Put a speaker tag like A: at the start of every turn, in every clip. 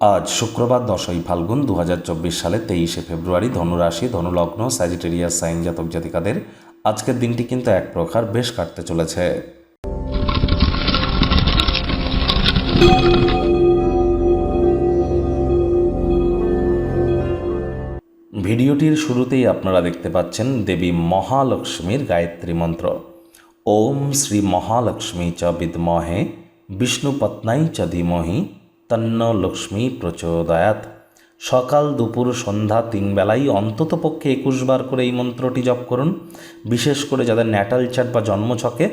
A: আজ শুক্রবার দশই ফাল্গুন দু হাজার চব্বিশ সালে তেইশে ফেব্রুয়ারি ধনুরাশি, ধনুলগ্ন স্যাজিটেরিয়াস সাইন জাতক জাতিকাদের আজকের দিনটি কিন্তু এক প্রকার বেশ কাটতে চলেছে। ভিডিওটির শুরুতেই আপনারা দেখতে পাচ্ছেন দেবী মহালক্ষ্মীর গায়ত্রী মন্ত্র। ওম শ্রী মহালক্ষ্মী চ বিদ্মহে বিষ্ণুপত্নাই চ ধীমহি তন্ন লক্ষ্মী প্রচোদয়াত। সকাল দুপুর সন্ধ্যা তিন বেলায় অন্তত পক্ষে একুশ বার করে এই মন্ত্রটি জপ করুন। বিশেষ করে যাদের ন্যাটাল চার্ট বা জন্মছকে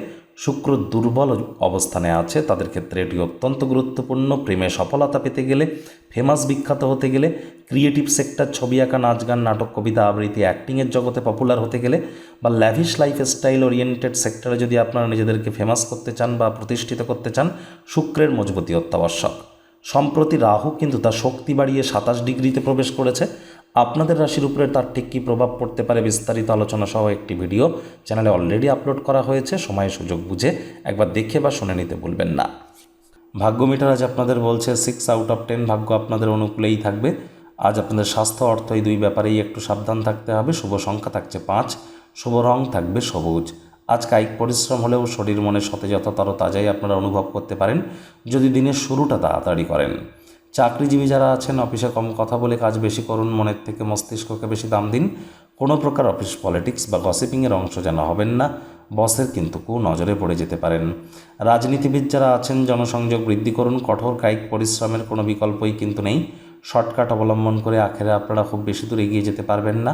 A: শুক্র দুর্বল অবস্থানে আছে, তাদের ক্ষেত্রে এটি অত্যন্ত গুরুত্বপূর্ণ। প্রেমে সফলতা পেতে গেলে ফেমাস বিখ্যাত হতে গেলে ক্রিয়েটিভ সেক্টর ছবি আঁকা, নাচ গান, নাটক, কবিতা আবৃত্তি অ্যাক্টিংয়ের জগতে পপুলার হতে গেলে বা ল্যাভিশ লাইফ স্টাইল ওরিয়েন্টেড সেক্টরে যদি আপনারা নিজেদেরকে ফেমাস করতে চান বা প্রতিষ্ঠিত করতে চান, শুক্রের মজবুতি অত্যাবশ্যক। সম্প্রতি রাহু কিন্তু তার শক্তি বাড়িয়ে সাতাশ ডিগ্রিতে প্রবেশ করেছে। আপনাদের রাশির উপরে তার ঠিক কী প্রভাব পড়তে পারে বিস্তারিত আলোচনা সহ একটি ভিডিও চ্যানেলে অলরেডি আপলোড করা হয়েছে। সময় সুযোগ বুঝে একবার দেখে বা শুনে নিতে ভুলবেন না। ভাগ্য মিটার আজ আপনাদের বলছে সিক্স আউট অফ টেন ভাগ্য আপনাদের অনুকূলেই থাকবে। আজ আপনাদের স্বাস্থ্য, অর্থ এই দুই ব্যাপারেই একটু সাবধান থাকতে হবে। শুভ সংখ্যা থাকছে পাঁচ, শুভ রং থাকবে সবুজ। আজ কায়িক পরিশ্রম হলেও শরীর মনে সতেজতা তর তাজাই আপনারা অনুভব করতে পারেন যদি দিনের শুরুটা তাড়াতাড়ি করেন। চাকরিজীবী যারা আছেন, অফিসে কম কথা বলে কাজ বেশি করুন, মনের থেকে মস্তিষ্ককে বেশি দাম দিন। কোনো প্রকার অফিস পলিটিক্স বা গসিপিংয়ের অংশ যেন হবেন না, বসের কিন্তু কু নজরে পড়ে যেতে পারেন। রাজনীতিবিদ যারা আছেন, জনসংযোগ বৃদ্ধি করুন, কঠোর কায়িক পরিশ্রমের কোনো বিকল্পই কিন্তু নেই। শর্টকাট অবলম্বন করে আখেরে আপনারা খুব বেশি দূর এগিয়ে যেতে পারবেন না।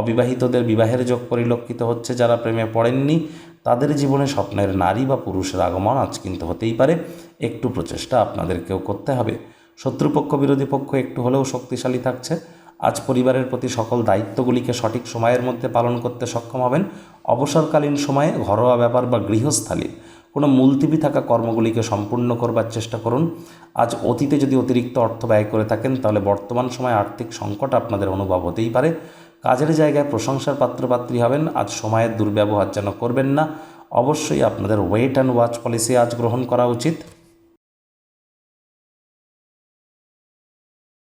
A: অবিবাহিতদের বিবাহের যোগ পরিলক্ষিত হচ্ছে যারা প্রেমে পড়েননি, তাদের জীবনে স্বপ্নের নারী বা পুরুষের আগমন আজ কিন্তু হতেই পারে। একটু প্রচেষ্টা আপনাদেরকেও করতে হবে। শত্রুপক্ষ বিরোধী পক্ষ একটু হলেও শক্তিশালী থাকছে। আজ পরিবারের প্রতি সকল দায়িত্বগুলিকে সঠিক সময়ের মধ্যে পালন করতে সক্ষম হবেন। অবসরকালীন সময়ে ঘরোয়া ব্যাপার বা গৃহস্থালী কোনো মুলতিবি থাকা কর্মগুলিকে সম্পূর্ণ করবার চেষ্টা করুন। আজ অতীতে যদি অতিরিক্ত অর্থ ব্যয় করে থাকেন, তাহলে বর্তমান সময়ে আর্থিক সংকট আপনাদের অনুভব হতেই পারে। কাজের জায়গায় প্রশংসার পাত্রপাত্রী হবেন, আজ সময়ের দুর্ব্যবহার যেন করবেন না। অবশ্যই আপনাদের ওয়েট অ্যান্ড ওয়াচ পলিসি আজ গ্রহণ করা উচিত।